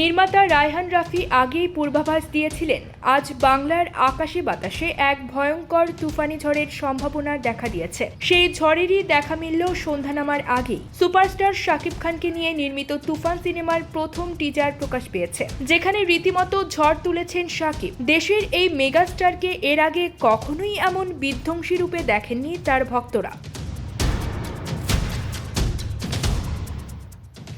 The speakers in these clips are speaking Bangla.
নির্মাতা রায়হান রাফি আগেই পূর্বাভাস দিয়েছিলেন, আজ বাংলার আকাশে বাতাসে এক ভয়ঙ্কর তুফানি ঝড়ের সম্ভাবনা দেখা দিয়েছে। সেই ঝড়েরই দেখা মিলল সন্ধ্যা নামার আগেই। সুপারস্টার শাকিব খানকে নিয়ে নির্মিত তুফান সিনেমার প্রথম টিজার প্রকাশ পেয়েছে, যেখানে রীতিমতো ঝড় তুলেছেন শাকিব। দেশের এই মেগাস্টারকে এর আগে কখনোই এমন বিধ্বংসী রূপে দেখেননি তার ভক্তরা।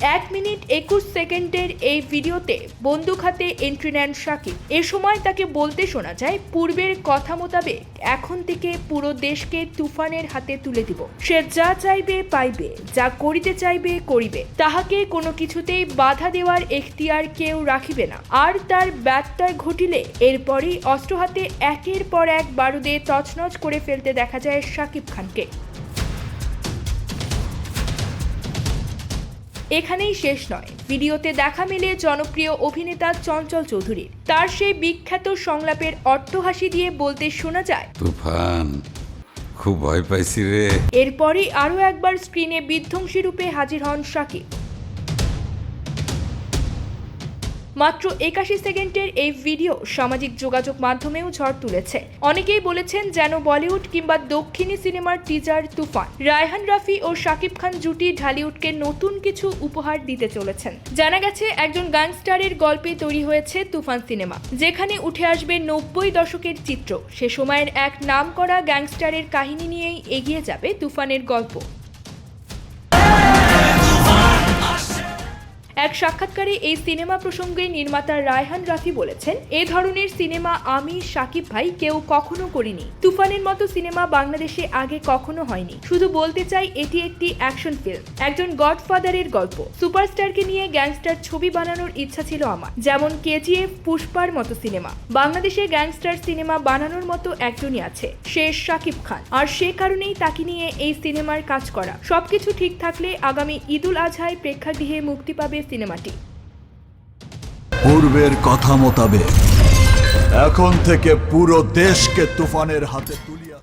এক মিনিট একুশ সেকেন্ডের এই ভিডিওতে বন্দুক হাতে এন্ট্রি নেন শাকিব এ সময় তাকে বলতে শোনা যায়, পূর্বের কথা মোতাবেক এখন থেকে পুরো দেশকে তুফানের হাতে তুলে দিব। সে যা চাইবে পাইবে, যা করিতে চাইবে করিবে। তাহাকে কোনো কিছুতেই বাধা দেওয়ার এখতিয়ার কেউ রাখিবে না। আর তার ব্যত্যয় ঘটিলে এরপরই অস্ত্র হাতে একের পর এক বারুদে তছনছ করে ফেলতে দেখা যায় শাকিব খানকে। এখানেই শেষ নয়। ভিডিওতে দেখা মেলে জনপ্রিয় অভিনেতা চঞ্চল চৌধুরীর তার সেই বিখ্যাত সংলাপের অট্টহাসি দিয়ে বলতে শোনা যায় তুফান খুব ভয় পাইছি রে। এরপরই আরও একবার স্ক্রিনে বিধ্বংসী রূপে হাজির হন শাকিব। মাত্র একাশি সেকেন্ডের এই ভিডিও সামাজিক যোগাযোগ মাধ্যমেও ঝড় তুলেছে। অনেকেই বলেছেন যেন বলিউড কিংবা দক্ষিণী সিনেমার টিজার তুফান। রায়হান রাফি ও শাকিব খান জুটি ঢালিউডকে নতুন কিছু উপহার দিতে চলেছেন। জানা গেছে, একজন গ্যাংস্টারের গল্পে তৈরি হয়েছে তুফান সিনেমা, যেখানে উঠে আসবে নব্বই দশকের চিত্র। সে সময়ের এক নামকরা গ্যাংস্টারের কাহিনী নিয়েই এগিয়ে যাবে তুফানের গল্প। এক সাক্ষাৎকারে এই সিনেমা প্রসঙ্গে নির্মাতা রায়হান রাফি বলেছেন, এ ধরনের সিনেমা আমি, সাকিব ভাই, কেউ কখনো করিনি। তুফানের মতো সিনেমা বাংলাদেশে আগে কখনো হয়নি। শুধু বলতে চাই, এটি একটি অ্যাকশন ফিল্ম। একজন গডফাদারের গল্প। সুপারস্টারকে নিয়ে গ্যাংস্টার ছবি বানানোর ইচ্ছা ছিল আমার। যেমন কেজিএফ, পুষ্পার মতো সিনেমা। বাংলাদেশে গ্যাংস্টার সিনেমা বানানোর মতো একজনই আছে, সে শাকিব খান। আর সে কারণেই তাকে নিয়ে এই সিনেমার কাজ করা। সবকিছু ঠিক থাকলে আগামী ঈদুল আজহায় প্রেক্ষাগৃহে মুক্তি পাবে সিনেমাটি। পূর্বের কথা মোতাবেক এখন থেকে পুরো দেশকে তুফানের হাতে তুলিয়া